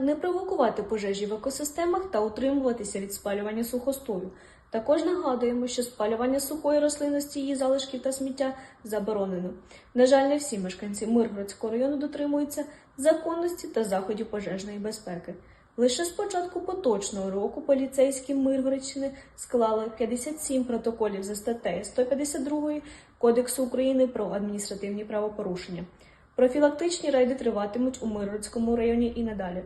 не провокувати пожежі в екосистемах та утримуватися від спалювання сухостою. Також нагадуємо, що спалювання сухої рослинності, її залишків та сміття заборонено. На жаль, не всі мешканці Миргородського району дотримуються законності та заходів пожежної безпеки. Лише з початку поточного року поліцейські Миргородщини склали 57 протоколів за статтею 152 Кодексу України про адміністративні правопорушення. Профілактичні рейди триватимуть у Миргородському районі і надалі.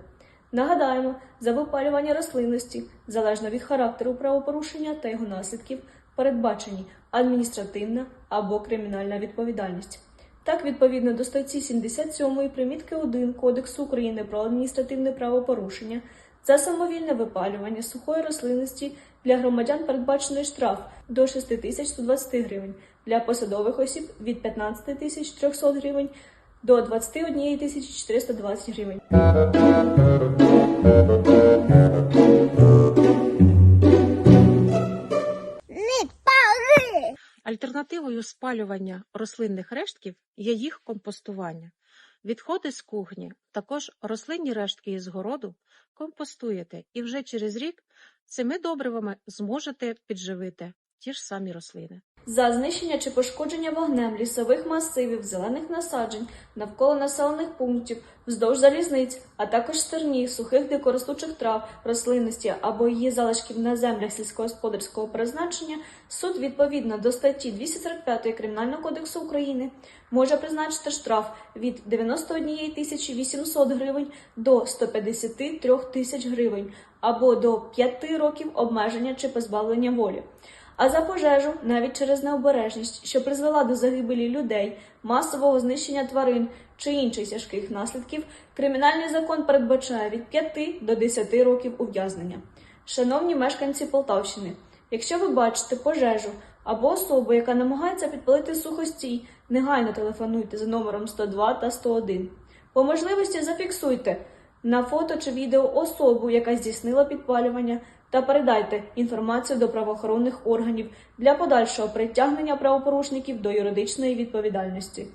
Нагадаємо, за випалювання рослинності, залежно від характеру правопорушення та його наслідків, передбачені адміністративна або кримінальна відповідальність. Так, відповідно до статті 77 примітки 1 Кодексу України про адміністративне правопорушення, за самовільне випалювання сухої рослинності для громадян передбачений штраф до 6120 гривень, для посадових осіб від 15 300 гривень до 21 420 гривень. Альтернативою спалювання рослинних рештків є їх компостування. Відходи з кухні, також рослинні рештки із городу компостуєте і вже через рік цими добривами зможете підживити ті ж самі рослини. За знищення чи пошкодження вогнем лісових масивів, зелених насаджень, навколо населених пунктів, вздовж залізниць, а також стерні, сухих дикоростучих трав, рослинності або її залишків на землях сільськогосподарського призначення, суд відповідно до статті 245 Кримінального кодексу України може призначити штраф від 91 тисячі 800 гривень до 153 тисяч гривень або до 5 років обмеження чи позбавлення волі. А за пожежу, навіть через необережність, що призвела до загибелі людей, масового знищення тварин чи інших тяжких наслідків, кримінальний закон передбачає від 5 до 10 років ув'язнення. Шановні мешканці Полтавщини, якщо ви бачите пожежу або особу, яка намагається підпалити сухостій, негайно телефонуйте за номером 102 та 101. По можливості зафіксуйте на фото чи відео особу, яка здійснила підпалювання, та передайте інформацію до правоохоронних органів для подальшого притягнення правопорушників до юридичної відповідальності.